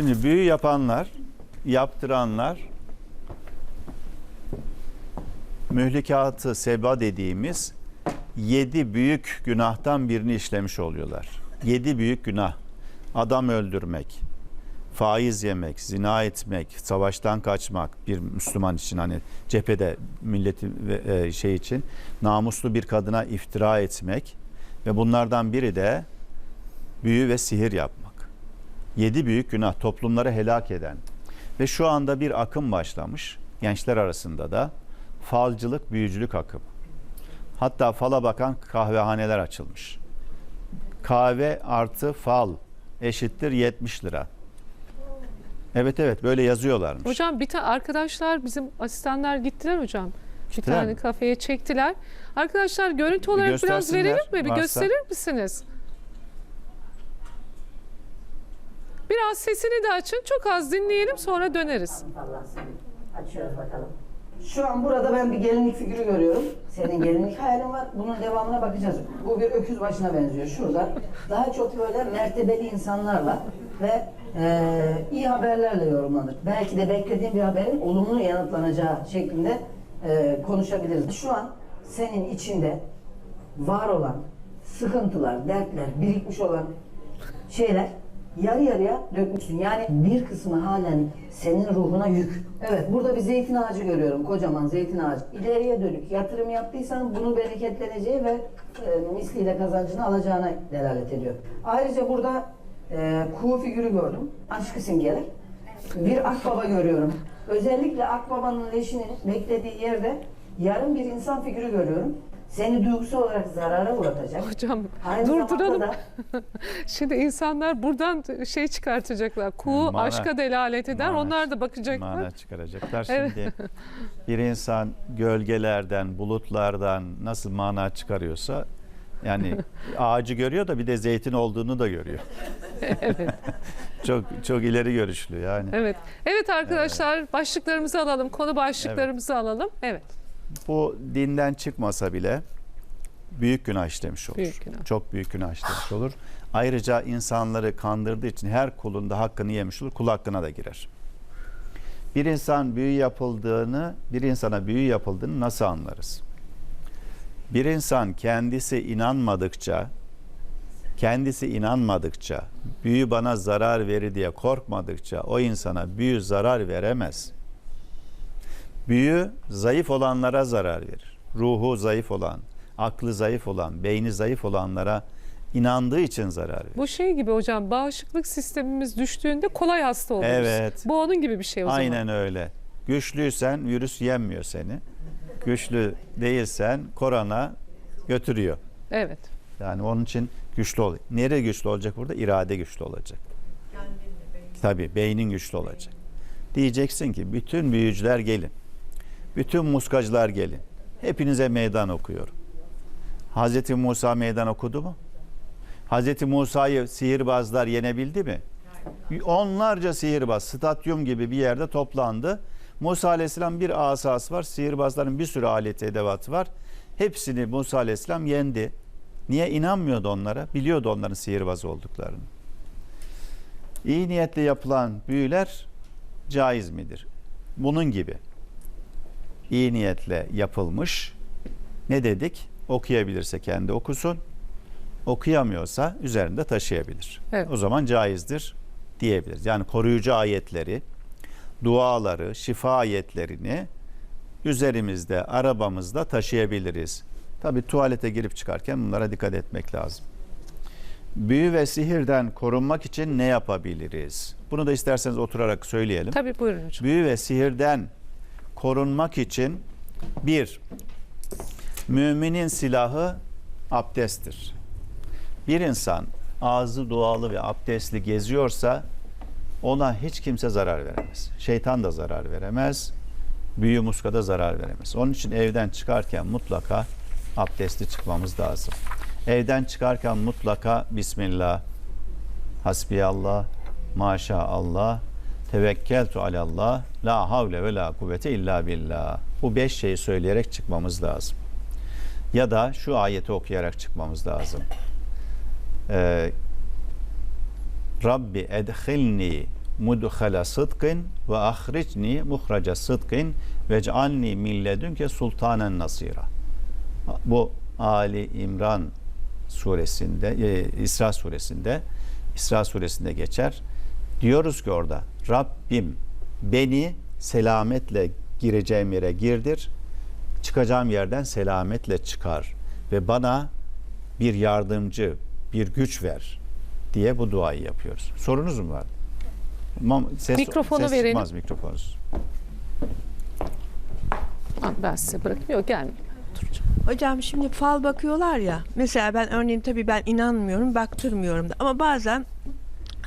Şimdi büyü yapanlar, yaptıranlar mühlikatı seba dediğimiz yedi büyük günahtan birini işlemiş oluyorlar. Yedi büyük günah. Adam öldürmek, faiz yemek, zina etmek, savaştan kaçmak bir Müslüman için hani cephede milleti e, şey için namuslu bir kadına iftira etmek ve bunlardan biri de büyü ve sihir yapmak. Yedi büyük günah toplumları helak eden ve şu anda bir akım başlamış gençler arasında da falcılık, büyücülük akımı. Hatta fala bakan kahvehaneler açılmış. Kahve artı fal eşittir 70 lira. Evet evet böyle yazıyorlarmış. Hocam bir tane arkadaşlar bizim asistanlar gittiler hocam. Bir tane mi? kafeye çektiler. Arkadaşlar görüntü olarak biraz verelim mi? Bir varsa. gösterir misiniz? Biraz sesini de açın. Çok az dinleyelim sonra döneriz. Allah seni. Açıyoruz bakalım. Şu an burada ben bir gelinlik figürü görüyorum. Senin gelinlik hayalin var. Bunun devamına bakacağız. Bu bir öküz başına benziyor şurada. Daha çok böyle mertebeli insanlarla ve eee, iyi haberlerle yorumlanır. Belki de beklediğim bir haberin olumlu yanıtlanacağı şeklinde eee, konuşabiliriz. Şu an senin içinde var olan sıkıntılar, dertler, birikmiş olan şeyler yarı yarıya dökmüşsün. Yani bir kısmı halen senin ruhuna yük. Evet burada bir zeytin ağacı görüyorum. Kocaman zeytin ağacı. İleriye dönük yatırım yaptıysan bunun bereketleneceği ve e, misliyle kazancını alacağına delalet ediyor. Ayrıca burada e, kuğu figürü gördüm. Aşkı simgeler. Bir akbaba görüyorum. Özellikle akbabanın leşinin beklediği yerde yarım bir insan figürü görüyorum. Seni duygusal olarak zarara uğratacak. Hocam Aynı durduralım. da Şimdi insanlar buradan şey çıkartacaklar. Kuğu Mana- aşka delalet eder. mana- Onlar da bakacaklar. Mana çıkaracaklar. Evet. Şimdi bir insan gölgelerden, bulutlardan nasıl mana çıkarıyorsa yani ağacı görüyor da bir de zeytin olduğunu da görüyor. çok çok ileri görüşlü yani. Evet. Evet arkadaşlar başlıklarımızı alalım. Konu başlıklarımızı alalım. Evet. Bu dinden çıkmasa bile büyük günah işlemiş olur. Büyük günah. Çok büyük günah işlemiş olur. Ayrıca insanları kandırdığı için her kulun da hakkını yemiş olur. Kul hakkına da girer. Bir insan büyü yapıldığını, bir insana büyü yapıldığını nasıl anlarız? Bir insan kendisi inanmadıkça, kendisi inanmadıkça, büyü bana zarar verir diye korkmadıkça o insana büyü zarar veremez. Büyü zayıf olanlara zarar verir. Ruhu zayıf olan, aklı zayıf olan, beyni zayıf olanlara inandığı için zarar verir. Bu şey gibi hocam bağışıklık sistemimiz düştüğünde kolay hasta oluruz. Evet. Bu onun gibi bir şey o zaman. Aynen öyle. Güçlüysen virüs yenmiyor seni. Güçlü değilsen korona götürüyor. Evet. Yani onun için güçlü ol. Nereye güçlü olacak burada? İrade güçlü olacak. Tabii beynin güçlü olacak. Diyeceksin ki bütün büyücüler gelin. Bütün muskacılar gelin. Hepinize meydan okuyorum. Hazreti Musa meydan okudu mu? Hazreti Musa'yı sihirbazlar yenebildi mi? Onlarca sihirbaz stadyum gibi bir yerde toplandı. Musa Aleyhisselam bir asası var. Sihirbazların bir sürü aleti edevatı var. Hepsini Musa Aleyhisselam yendi. Niye inanmıyordu onlara? Biliyordu onların sihirbaz olduklarını. İyi niyetle yapılan büyüler caiz midir? Bunun gibi. İyi niyetle yapılmış. Ne dedik? Okuyabilirse kendi okusun. Okuyamıyorsa üzerinde taşıyabilir. Evet. O zaman caizdir diyebiliriz. Yani koruyucu ayetleri, duaları, şifa ayetlerini üzerimizde, arabamızda taşıyabiliriz. Tabi tuvalete girip çıkarken bunlara dikkat etmek lazım. Büyü ve sihirden korunmak için ne yapabiliriz? Bunu da isterseniz oturarak söyleyelim. Tabii buyurun hocam. Büyü ve sihirden korunmak için bir, müminin silahı abdesttir. Bir insan ağzı dualı ve abdestli geziyorsa ona hiç kimse zarar veremez. Şeytan da zarar veremez. Büyü muska da zarar veremez. Onun için evden çıkarken mutlaka abdestli çıkmamız lazım. Evden çıkarken mutlaka Bismillah, Hasbiyallah, Maşallah, Tevekkeltu alallah, La havle ve la kuvvete illa billah. Bu beş şeyi söyleyerek çıkmamız lazım. Ya da şu ayeti okuyarak çıkmamız lazım. Ee, Rabbi edhilni mudhala sıdkın ve ahricni muhraca sıdkın ve cealni min ledünke sultanen nasira. Bu Ali İmran suresinde, e, İsra suresinde, İsra suresinde geçer. Diyoruz ki orada Rabbim beni selametle gireceğim yere girdir, çıkacağım yerden selametle çıkar ve bana bir yardımcı, bir güç ver diye bu duayı yapıyoruz. Sorunuz mu var? Ses, Mikrofonu ses verelim. çıkmaz mikrofonunuz. Ha, ben size bırakayım. Yok gelmiyor. Hocam şimdi fal bakıyorlar ya. Mesela ben örneğin tabii ben inanmıyorum, baktırmıyorum da. Ama bazen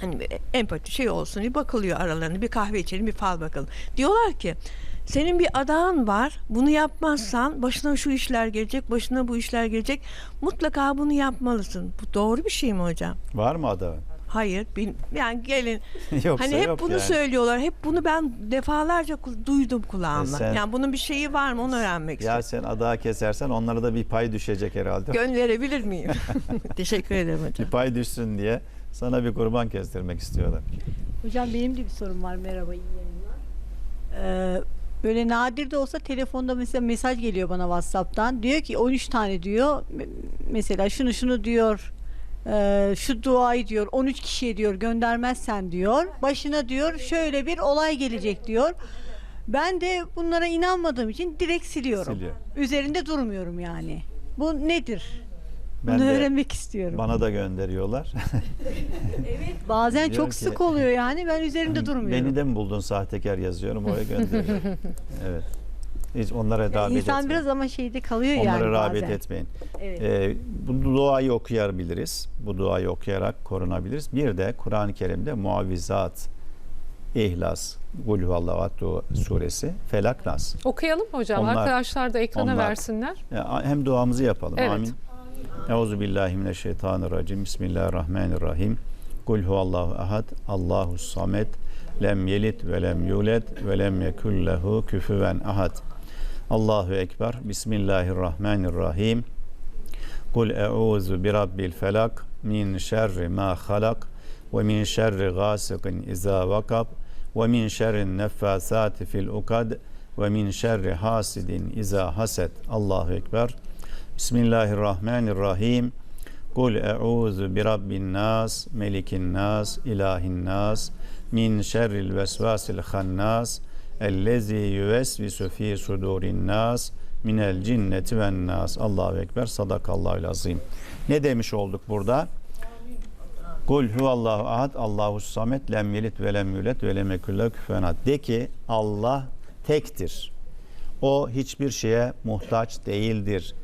hani bir empati şey olsun diye bakılıyor aralarında. Bir kahve içelim, bir fal bakalım. Diyorlar ki senin bir adağın var. Bunu yapmazsan başına şu işler gelecek, başına bu işler gelecek. Mutlaka bunu yapmalısın. Bu doğru bir şey mi hocam? Var mı adamın? Hayır. bil- yani gelin Yoksa hani hep yok bunu yani. söylüyorlar. Hep bunu ben defalarca duydum kulağımla. E sen- yani bunun bir şeyi var mı onu öğrenmek Ya istiyorum. sen adağı kesersen onlara da bir pay düşecek herhalde. Gönderebilir miyim? Teşekkür ederim hocam. bir pay düşsün diye sana bir kurban kestirmek istiyorlar. Hocam benim de bir sorum var. Merhaba, iyi yayınlar. Ee, böyle nadir de olsa telefonda mesela mesaj geliyor bana WhatsApp'tan. Diyor ki 13 tane diyor. me- Mesela şunu şunu diyor. e, şu duayı diyor 13 kişiye diyor göndermezsen diyor. Başına diyor şöyle bir olay gelecek diyor. Ben de bunlara inanmadığım için direkt siliyorum. Siliyor. Üzerinde durmuyorum yani. Bu nedir? Ben Bunu de- öğrenmek istiyorum. Bana da gönderiyorlar. Bazen Diyor çok ki- sık oluyor yani ben üzerinde durmuyorum. Beni de mi buldun sahtekar yazıyorum oraya gönderiyorum. evet. Hiç onlara Yani rağbet İnsan etmeyin. biraz ama şeyde kalıyor Onlara yani rağbet bazen. etmeyin. Evet. Ee, bu duayı okuyabiliriz. Bu duayı okuyarak korunabiliriz. Bir de Kur'an-ı Kerim'de muavizat, İhlas, Kul huvallahu ahad suresi, Felak Nas. Okuyalım mı hocam. Onlar- Arkadaşlar da ekrana onlar- versinler. Ya, hem duamızı yapalım. Evet. Amin. Euzu billahi mineşşeytanirracim. Bismillahirrahmanirrahim. Kul huvallahu ahad. Allahu samet. Lem yelit ve lem yulet ve lem yekul lehu küfüven ahad. Allahu ekber. Bismillahirrahmanirrahim. Kul euzu bi rabbil felak min şerri ma halak ve min şerri gasikin iza vakab ve min şerri neffasati fil ukad ve min şerri hasidin iza haset. Allahu ekber. Bismillahirrahmanirrahim. Kul euzu bi rabbin nas, melikin nas, ilahin nas, min şerril vesvasil hannas, ellezi yüvesvisu fi sudurin nas, minel cinneti ven nas. Allahu ekber. Sadakallahu azim. Ne demiş olduk burada? Kul huvallahu ahad, Allahu samet, lem yelit ve lem yulet ve lem ahad. De ki Allah tektir. O hiçbir şeye muhtaç değildir.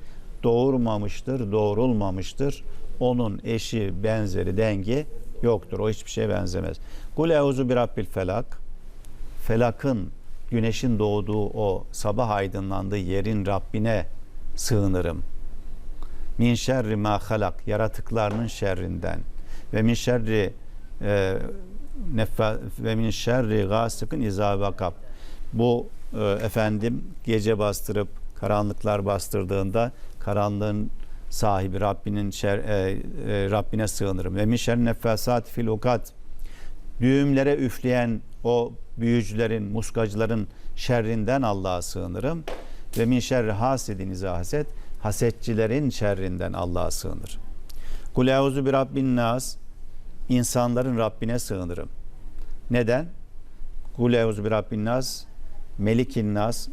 Doğurmamıştır, doğurulmamıştır. Onun eşi, benzeri, dengi yoktur. O hiçbir şeye benzemez. Kul euzu bi rabbil felak. Felakın, güneşin doğduğu o sabah aydınlandığı yerin Rabbine sığınırım. Min şerri ma halak, yaratıklarının şerrinden. Ve min şerri e, neffa, ve min şerri gasikin izâ. Bu e, efendim gece bastırıp karanlıklar bastırdığında karanlığın sahibi Rabbinin şer, e, e, Rabbine sığınırım. Ve min şerri neffasat fil ukat. Düğümlere üfleyen o büyücülerin, muskacıların şerrinden Allah'a sığınırım. Ve min şerri hasidin izâ haset. Hasetçilerin şerrinden Allah'a sığınır. Kul euzu bi rabbin nas. İnsanların Rabbine sığınırım. Neden? Kul euzu bi rabbin nas. Melikin nas.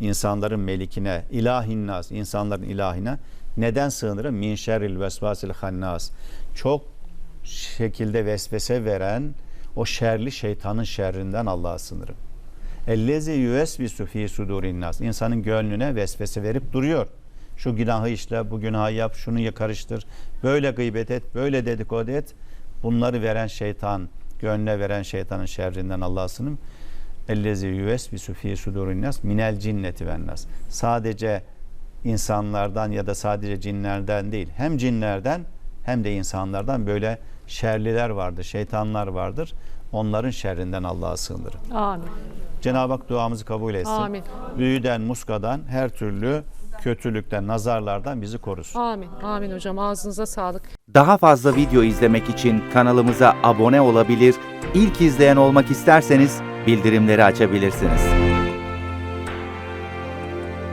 İnsanların melikine, ilahin nas, insanların ilahine neden sığınırım? Min şerril vesvasil hannas. Çok şekilde vesvese veren o şerli şeytanın şerrinden Allah'a sığınırım. Ellezi yüvesvisu fi sudurin nas. İnsanın gönlüne vesvese verip duruyor. Şu günahı işle, bu günahı yap, şunu karıştır. Böyle gıybet et, böyle dedikodu et. Bunları veren şeytan, gönlüne veren şeytanın şerrinden Allah'a sığınırım. Ellezi yüvesvisu fi sudurin nas minel cinneti ven nas. Sadece insanlardan ya da sadece cinlerden değil. Hem cinlerden hem de insanlardan böyle şerliler vardır, şeytanlar vardır. Onların şerrinden Allah'a sığınırım. Amin. Cenab-ı Hak duamızı kabul etsin. Amin. Büyüden, muskadan, her türlü kötülükten, nazarlardan bizi korusun. Amin. Amin hocam. Ağzınıza sağlık. Daha fazla video izlemek için kanalımıza abone olabilir, ilk izleyen olmak isterseniz bildirimleri açabilirsiniz.